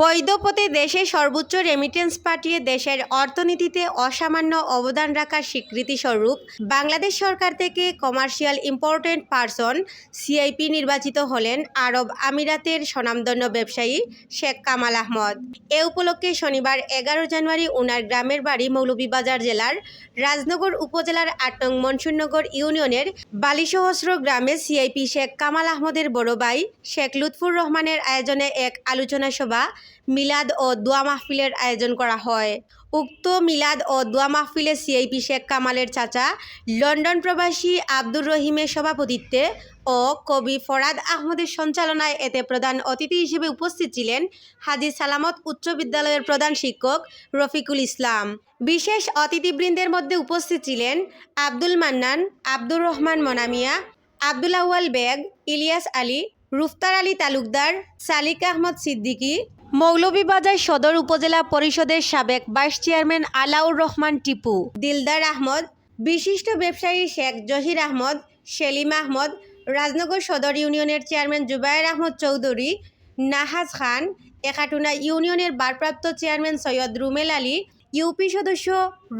পথে দেশে সর্বোচ্চ রেমিটেন্স পাঠিয়ে দেশের অর্থনীতিতে অসামান্য অবদান রাখার স্বীকৃতিস্বরূপ বাংলাদেশ সরকার থেকে কমার্শিয়াল ইম্পর্টেন্ট পারসন সিআইপি নির্বাচিত হলেন আরব আমিরাতের স্বনামধন্য ব্যবসায়ী শেখ কামাল আহমদ। এ উপলক্ষে শনিবার এগারো জানুয়ারি উনার গ্রামের বাড়ি মৌলভীবাজার জেলার রাজনগর উপজেলার আট মনসুরনগর ইউনিয়নের বালিসহস্র গ্রামে সিআইপি শেখ কামাল আহমদের বড় ভাই শেখ লুৎফুর রহমানের আয়োজনে এক আলোচনা সভা মিলাদ ও দোয়া মাহফিলের আয়োজন করা হয়। উক্ত মিলাদ ও দোয়া মাহফিলে সিআইপি শেখ কামালের চাচা, লন্ডন প্রবাসী আব্দুর রহিমের সভাপতিত্বে ও কবি ফরাদ আহমদের সঞ্চালনায় এতে প্রধান অতিথি হিসেবে উপস্থিত ছিলেন হাজি সালামত উচ্চ বিদ্যালয়ের প্রধান শিক্ষক রফিকুল ইসলাম। বিশেষ অতিথিবৃন্দের মধ্যে উপস্থিত ছিলেন আব্দুল মান্নান, আব্দুর রহমান মনামিয়া, আব্দুল বেগ, ইলিয়াস আলী, রুফতার আলী তালুকদার, সালিক আহমদ সিদ্দিকী মৌলভীবাজার সদর উপজেলা পরিষদের সাবেক ভাইস চেয়ারম্যান আলাউর রহমান টিপু, দিলদার আহমদ, বিশিষ্ট ব্যবসায়ী শেখ জহির আহমদ, সেলিম আহমদ, রাজনগর সদর ইউনিয়নের চেয়ারম্যান জুবায়ের আহমদ চৌধুরী, নাহাজ খান, একাটুনা ইউনিয়নের ভারপ্রাপ্ত চেয়ারম্যান সৈয়দ রুমেল আলী, ইউপি সদস্য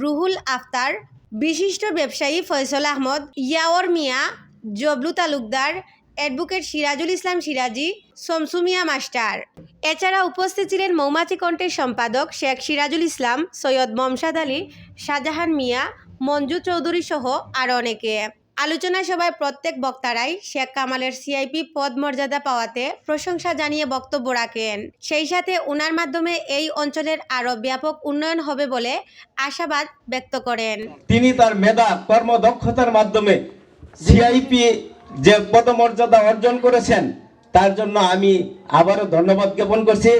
রুহুল আফতার, বিশিষ্ট ব্যবসায়ী ফয়সল আহমদ, ইয়াওর মিয়া, জবলু তালুকদার অ্যাডভোকেট সিরাজুল ইসলাম সিরাজি শমসুমিয়া মাস্টার। এছাড়া উপস্থিত ছিলেন মৌমাছি কণ্ঠের সম্পাদক শেখ সিরাজুল ইসলাম, সৈয়দ মমসাদ আলী, শাহজাহান মিয়া, মঞ্জু চৌধুরী সহ আরও অনেকে। আলোচনা সভায় প্রত্যেক বক্তারাই শেখ কামালের সিআইপি পদ মর্যাদা পাওয়াতে প্রশংসা জানিয়ে বক্তব্য রাখেন। সেই সাথে উনার মাধ্যমে এই অঞ্চলের আরও ব্যাপক উন্নয়ন হবে বলে আশাবাদ ব্যক্ত করেন। তিনি তার মেধা, কর্মদক্ষতার মাধ্যমে সিআইপি যে পদমর্যাদা অর্জন করেছেন, তার জন্য আমি আবারও ধন্যবাদ জ্ঞাপন করছি।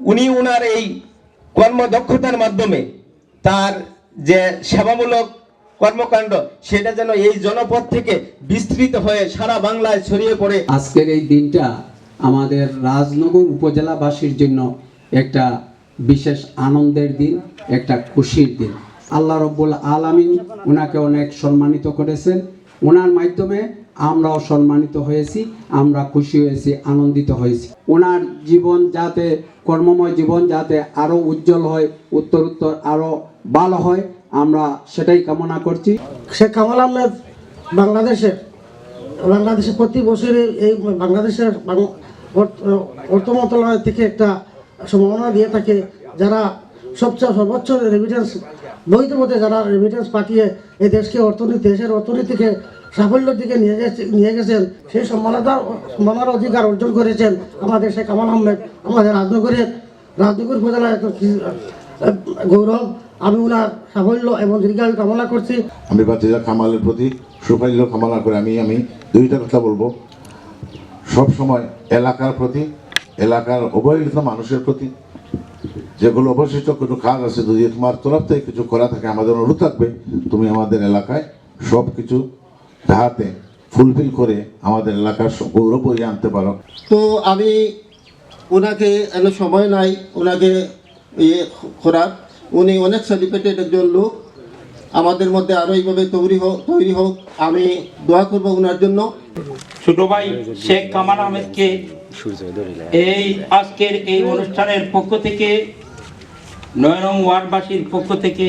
উনি উনার এই কর্মদক্ষতার মাধ্যমে তার যে সেবামূলক কর্মকাণ্ড, সেটা যেন এই জনপদ থেকে বিস্তৃত হয়ে সারা বাংলায় ছড়িয়ে পড়ে। আজকের এই দিনটা আমাদের রাজনগর উপজেলাবাসীর জন্য একটা বিশেষ আনন্দের দিন, একটা খুশির দিন। আল্লাহ রব্বুল আলামিন ওনাকে অনেক সম্মানিত করেছেন। ওনার মাধ্যমে আমরাও সম্মানিত হয়েছি, আমরা খুশি হয়েছি, আনন্দিত হয়েছি। ওনার জীবন যাতে, কর্মময় জীবন যাতে আরও উজ্জ্বল হয় উত্তর উত্তর আরও ভালো হয়, আমরা সেটাই কামনা করছি। শেখ কামাল আহমেদ বাংলাদেশের, বাংলাদেশে প্রতি বছরে এই বাংলাদেশের অর্থ- মন্ত্রণালয় থেকে একটা সম্ভাবনা দিয়ে থাকে যারা সবচেয়ে সর্বোচ্চ রেমিটেন্স বৈধ যারা রেমিটেন্স পাঠিয়ে এই দেশকে অর্থনীতি, দেশের অর্থনীতিকে সাফল্যের দিকে নিয়ে গেছে নিয়ে গেছেন। সেই সম্মানতা সম্মানের অধিকার অর্জন করেছেন আমাদের শেখ কামাল আহমেদ, আমাদের রাজনগরের রাজনগর উপজেলার গৌরব, আমি ওনার সাফল্য এবং দীর্ঘায়ু কামনা করছি। আমি বাতিজা কামালের প্রতি সুফল্য কামনা করে আমি আমি দুইটা কথা বলব। সব সময় এলাকার প্রতি এলাকার অবহেলিত মানুষের প্রতি যেগুলো অবশিষ্ট কিছু কাজ আছে, যদি তোমার তরফ থেকে কিছু করা থাকে, আমাদের অনুরোধ থাকবে, তুমি আমাদের এলাকায় সব কিছু যাহাতে ফুলফিল করে আমাদের এলাকার গৌরব বইয়ে আনতে পারো। তো আমি ওনাকে এনে সময় নাই ওনাকে ইয়ে করার উনি অনেক সেলিব্রেটেড একজন লোক। আমাদের মধ্যে আরও এইভাবে তৈরি হোক তৈরি হোক আমি দোয়া করব ওনার জন্য। ছোট ভাই শেখ কামাল আহমেদকে এই আজকের এই অনুষ্ঠানের পক্ষ থেকে নয়নং ওয়ার্ডবাসীর পক্ষ থেকে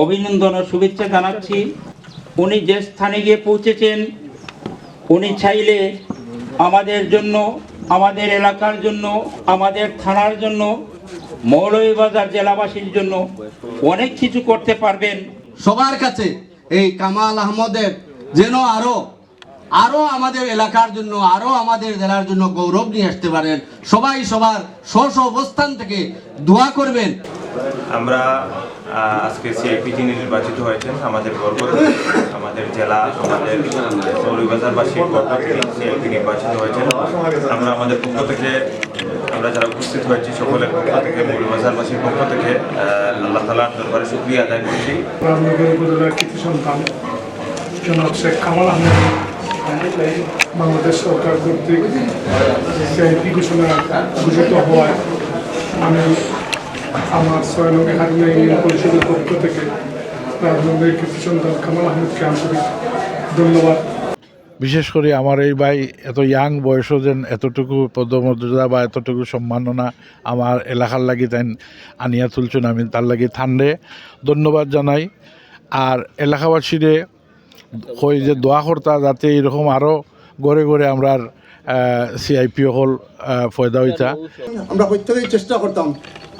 অভিনন্দন ও শুভেচ্ছা জানাচ্ছি। উনি যে স্থানে গিয়ে পৌঁছেছেন, উনি চাইলে আমাদের জন্য, আমাদের এলাকার জন্য, আমাদের থানার জন্য, মৌলভীবাজার জেলাবাসীর জন্য অনেক কিছু করতে পারবেন। সবার কাছে এই কামাল আহমদের যেন আরও আরও আমাদের এলাকার জন্য, আরও আমাদের জেলার জন্য গৌরব নিয়ে আসতে পারেন। সবাই সবার স্ব অবস্থান থেকে দোয়া করবেন। আমরা আজকে সিআইপি যিনি নির্বাচিত হয়েছেন, আমাদের গর্ব আমাদের জেলা, আমাদের মৌলভীবাজারবাসীর গর্ব থেকে সিআইপি নির্বাচিত হয়েছেন। আমরা আমাদের পক্ষ থেকে, আমরা যারা উপস্থিত হয়েছি সকলের পক্ষ থেকে মৌলভীবাজারবাসীর পক্ষ থেকে আল্লাহ তালার দরবারে শুক্রিয়া আদায় করছি। বাংলাদেশ সরকার কর্তৃক সিআইপি ঘোষণা ঘোষিত হওয়ায় আমি আমার ছয় নং একাডেমি ইউনিয়ন পরিষদের পক্ষ থেকে রাজনগরের কৃতি সন্তান কামাল আহমেদকে আন্তরিক ধন্যবাদ। বিশেষ করে আমার এই ভাই এত ইয়াং বয়সও যেন এতটুকু পদমর্যাদা বা এতটুকু সম্মাননা আমার এলাকার লাগি তাই আনিয়া তুলছেন আমি, তার লাগি ঠান্ডে ধন্যবাদ জানাই। আর এলাকাবাসীরে কই যে দোয়া কর্তা, যাতে এরকম আরও গড়ে গড়ে আমরা সিআইপি হল ফয়দা হইতা। আমরা প্রত্যেকেই চেষ্টা করতাম।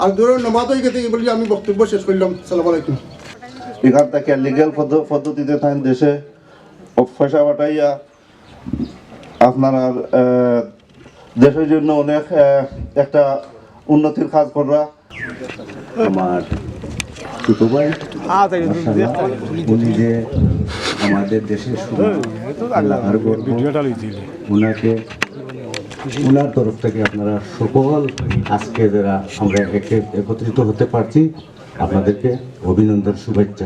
আর নমাজ হয়ে গেছে বলি আমি বক্তব্য শেষ করলাম। সালাম আলাইকুম। এখান থেকে লিগেল পদ্ধতিতে থাকেন দেশে। পয়সা পাঠাইয়া আপনার আহ, দেশের জন্য অনেক একটা উন্নতির কাজ করা আমার ছোট ভাই উনি যে আমাদের দেশের উনাকে, উনার তরফ থেকে আপনারা সকল আজকে যারা আমরা একে- একত্রিত হতে পারছি, আপনাদেরকে অভিনন্দন, শুভেচ্ছা।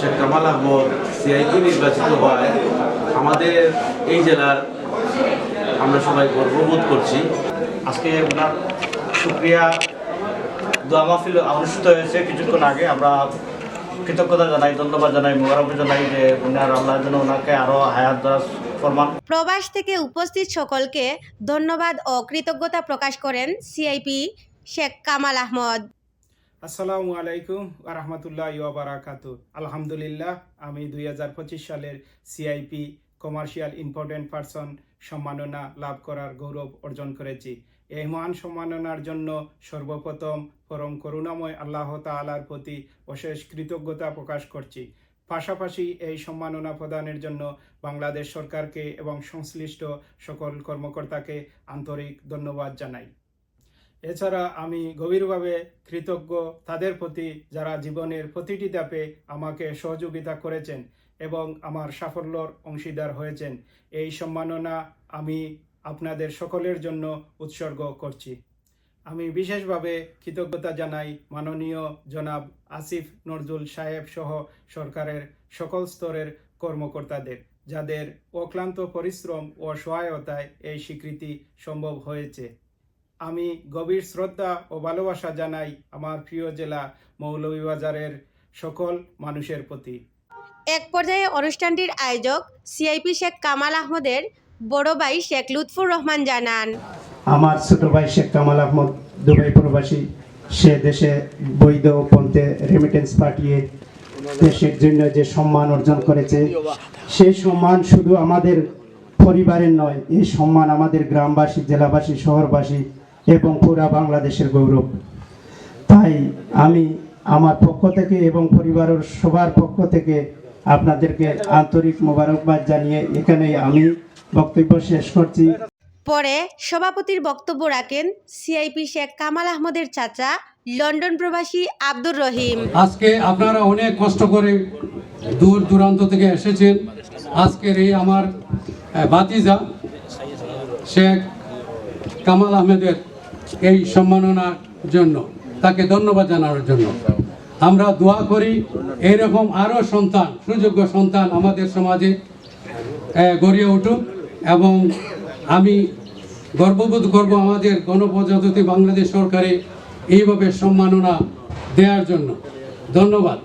শেখ কামাল আহমদ সিআইপি নির্বাচিত হওয়ায় আমাদের এই জেলার আমরা সবাই গর্ববোধ করছি। আজকে ওনার সুক্রিয়া দোয়া মাহফিল অনুষ্ঠিত হয়েছে কিছুক্ষণ আগে। আমরা কৃতজ্ঞতা জানাই ধন্যবাদ জানাই মোবারক জানাই যে ওনার আল্লাহ যেন ওনাকে আরও হায়াত দাস প্রবাস থেকে উপস্থিত সকলকে ধন্যবাদ ও কৃতজ্ঞতা প্রকাশ করেন সিআইপি শেখ কামাল আহমদ। আসসালামু আলাইকুম রহমতুল্লাহ বারাকাত আলহামদুলিল্লাহ আমি দুই হাজার পঁচিশ সালের সিআইপি কমার্শিয়াল ইম্পর্টেন্ট পারসন সম্মাননা লাভ করার গৌরব অর্জন করেছি। এই মহান সম্মাননার জন্য সর্বপ্রথম পরম করুণাময় আল্লাহ তালার প্রতি অশেষ কৃতজ্ঞতা প্রকাশ করছি। পাশাপাশি এই সম্মাননা প্রদানের জন্য বাংলাদেশ সরকারকে এবং সংশ্লিষ্ট সকল কর্মকর্তাকে আন্তরিক ধন্যবাদ জানাই। এছাড়া আমি গভীরভাবে কৃতজ্ঞ তাদের প্রতি যারা জীবনের প্রতিটি ধাপে আমাকে সহযোগিতা করেছেন এবং আমার সাফল্যর অংশীদার হয়েছেন। এই সম্মাননা আমি আপনাদের সকলের জন্য উৎসর্গ করছি। আমি বিশেষভাবে কৃতজ্ঞতা জানাই মাননীয় জনাব আসিফ নজরুল সাহেব সহ সরকারের সকল স্তরের কর্মকর্তাদের, যাদের অক্লান্ত পরিশ্রম ও সহায়তায় এই স্বীকৃতি সম্ভব হয়েছে। আমি গভীর শ্রদ্ধা ও ভালোবাসা জানাই আমার প্রিয় জেলা মৌলভীবাজারের সকল মানুষের প্রতি। এক পর্যায়ে অনুষ্ঠানটির আয়োজক সিআইপি শেখ কামাল আহমদের বড় ভাই শেখ লুৎফুর রহমান জানান। আমার ছোট ভাই শেখ কামাল আহমদ, দুবাই প্রবাসী। সে দেশে বৈধ পন্থে রেমিটেন্স পাঠিয়ে দেশের জন্য যে সম্মান অর্জন করেছে সেই সম্মান শুধু আমাদের পরিবারের নয়, এই সম্মান আমাদের গ্রামবাসী, জেলাবাসী, শহরবাসী এবং পুরা বাংলাদেশের গৌরব। তাই আমি আমার পক্ষ থেকে এবং পরিবারের সবার পক্ষ থেকে আপনাদেরকে আন্তরিক মোবারকবাদ জানিয়ে এখানে আমি বক্তব্য শেষ করছি। পরে সভাপতির বক্তব্য রাখেন সিআইপি শেখ কামাল আহমদের চাচা লন্ডন প্রবাসী আব্দুর রহিম। আজকে আপনারা অনেক কষ্ট করে দূর দূরান্ত থেকে এসেছেন। আজকের এই আমার বাতিজা শেখ কামাল আহমেদের এই সম্মাননার জন্য তাকে ধন্যবাদ জানানোর জন্য। আমরা দোয়া করি এরকম আরও সন্তান সুযোগ্য সন্তান আমাদের সমাজে গড়িয়ে উঠুক। এবং আমি গর্ববোধ করব আমাদের গণপ্রজাতন্ত্রী বাংলাদেশ সরকারে এইভাবে সম্মাননা দেওয়ার জন্য। ধন্যবাদ।